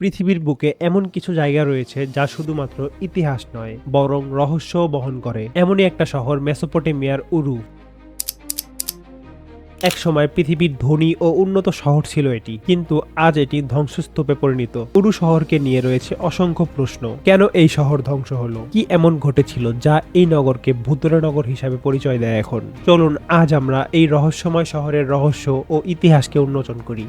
পৃথিবীর বুকে এমন কিছু জায়গা রয়েছে যা শুধুমাত্র ইতিহাস নয়, বরং রহস্যও বহন করে। এমনই একটা শহর, মেসোপটেমিয়ার উরু। এক সময় পৃথিবীর ধনী ও উন্নত শহর ছিল এটি, কিন্তু আজ এটি ধ্বংসস্তূপে পরিণত। উরু শহরকে নিয়ে রয়েছে অসংখ্য প্রশ্ন। কেন এই শহর ধ্বংস হলো? কি এমন ঘটেছিল যা এই নগরকে ভূতুরে নগর হিসাবে পরিচয় দেয় এখন? চলুন আজ আমরা এই রহস্যময় শহরের রহস্য ও ইতিহাসকে উন্মোচন করি।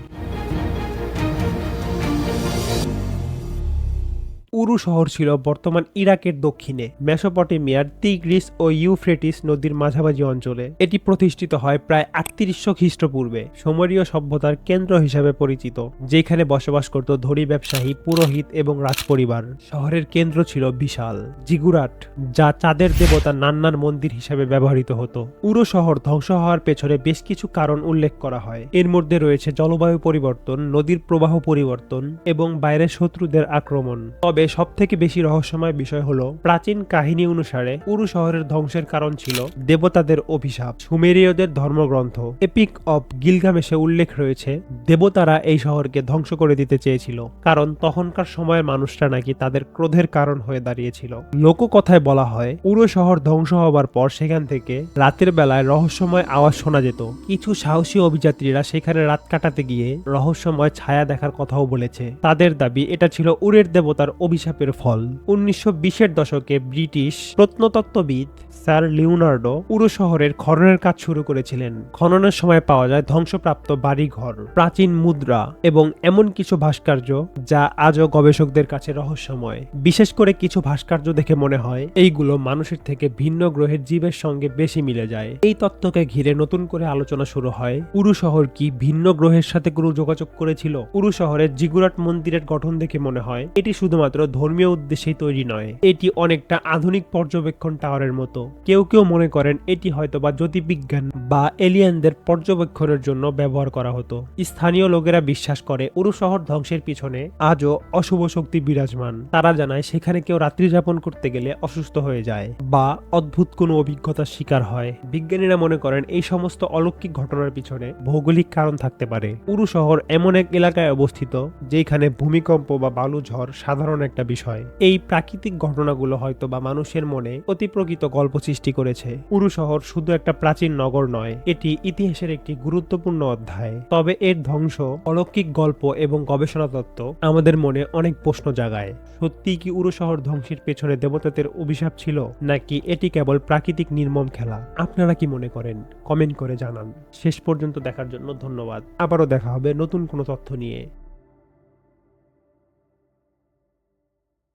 উরু শহর ছিল বর্তমান ইরাকের দক্ষিণে, মেসোপটেমিয়ার তিগ্রিস ও ইউফ্রেটিস নদীর মাঝামাঝি অঞ্চলে। এটি প্রতিষ্ঠিত হয় প্রায় আটত্রিশশো খ্রিস্টপূর্বে, সমরীয় সভ্যতার কেন্দ্র হিসাবে পরিচিত, যেখানে বসবাস করত ধনী ব্যবসায়ী, পুরোহিত এবং রাজপরিবার। শহরের কেন্দ্র ছিল বিশাল, জিগুরাট, যা চাঁদের দেবতা নান্নার মন্দির হিসাবে ব্যবহৃত হতো। উরু শহর ধ্বংস হওয়ার পেছনে বেশ কিছু কারণ উল্লেখ করা হয়। এর মধ্যে রয়েছে জলবায়ু পরিবর্তন, নদীর প্রবাহ পরিবর্তন এবং বাইরের শত্রুদের আক্রমণ। তবে সব থেকে বেশি রহস্যময় বিষয় হলো, প্রাচীন কাহিনী অনুসারে উরু শহরের ধ্বংসের কারণ ছিল দেবতাদের অভিশাপ, সুমেরীয়দের ধর্মগ্রন্থ। এপিক অফ গিলগামেশে উল্লেখ রয়েছে, দেবতারা এই শহরকে ধ্বংস করে দিতে চেয়েছিল, কারণ তখনকার সময়ের মানুষরা নাকি তাদের ক্রোধের কারণ হয়ে দাঁড়িয়েছিল। লোককথায় বলা হয়, উরু শহর ধ্বংস হবার পর সেখান থেকে রাতের বেলায় রহস্যময় আওয়াজ শোনা যেত। কিছু সাহসী অভিযাত্রীরা সেখানে রাত কাটাতে গিয়ে রহস্যময় ছায়া দেখার কথাও বলেছে। তাদের দাবি, এটা ছিল উরের দেবতার অভিশাপের ফল। উনিশশো বিশের দশকে ব্রিটিশ প্রত্নতত্ত্ববিদ স্যার লিওনার্ডো পুরো শহরের খননের কাজ শুরু করেছিলেন। খননের সময় পাওয়া যায় ধ্বংসপ্রাপ্ত বাড়িঘর, প্রাচীন মুদ্রা এবং এমন কিছু ভাস্কর্য যা আজও গবেষকদের কাছে রহস্যময়। বিশেষ করে কিছু ভাস্কর্য দেখে মনে হয়, এইগুলো মানুষের থেকে ভিন্ন গ্রহের জীবের সঙ্গে বেশি মিলে যায়। এই তত্ত্বকে ঘিরে নতুন করে আলোচনা শুরু হয় উরু শহর কি ভিন্ন গ্রহের সাথে কোনো যোগাযোগ করেছিল? উরু শহরের জিগুরাট মন্দিরের গঠন দেখে মনে হয়, এটি শুধুমাত্র ধর্মীয় উদ্দেশ্যেই তৈরি নয়। এটি অনেকটা আধুনিক পর্যবেক্ষণ টাওয়ারের মতো। কেউ কেউ মনে করেন এটি হয়তো বা জ্যোতির্বিজ্ঞান বা এলিয়ানদের পর্যবেক্ষণের জন্য ব্যবহার করা হতো। স্থানীয় লোকেরা বিশ্বাস করে উরু শহর ধ্বংসের পিছনে আজও অশুভ শক্তি বিরাজমান। তারা জানায়, সেখানে কেউ রাত্রি যাপন করতে গেলে অসুস্থ হয়ে যায় বা অদ্ভুত কোনো অভিজ্ঞতার শিকার হয়। বিজ্ঞানীরা মনে করেন, এই সমস্ত অলৌকিক ঘটনার পিছনে ভৌগোলিক কারণ থাকতে পারে। উরু শহর এমন এক এলাকায় অবস্থিত, যেখানে ভূমিকম্প বা বালু ঝড় সাধারণ একটা বিষয়। এই প্রাকৃতিক ঘটনাগুলো হয়তো বা মানুষের মনে অতি প্রকৃত গল্প সৃষ্টি করেছে। উরু শহর শুধু একটা প্রাচীন নগর নয়, এটি ইতিহাসের একটি গুরুত্বপূর্ণ অধ্যায়। তবে এর ধ্বংস, অলৌকিক গল্প এবং গবেষণা তত্ত্ব আমাদের মনে অনেক প্রশ্ন জাগায়। সত্যি কি উরু শহর ধ্বংসের পেছনে দেবতাদের অভিশাপ ছিল, নাকি এটি কেবল প্রাকৃতিক নির্মম খেলা? আপনারা কি মনে করেন? কমেন্ট করে জানান। শেষ পর্যন্ত দেখার জন্য ধন্যবাদ। আবারও দেখা হবে নতুন কোনো তথ্য নিয়ে।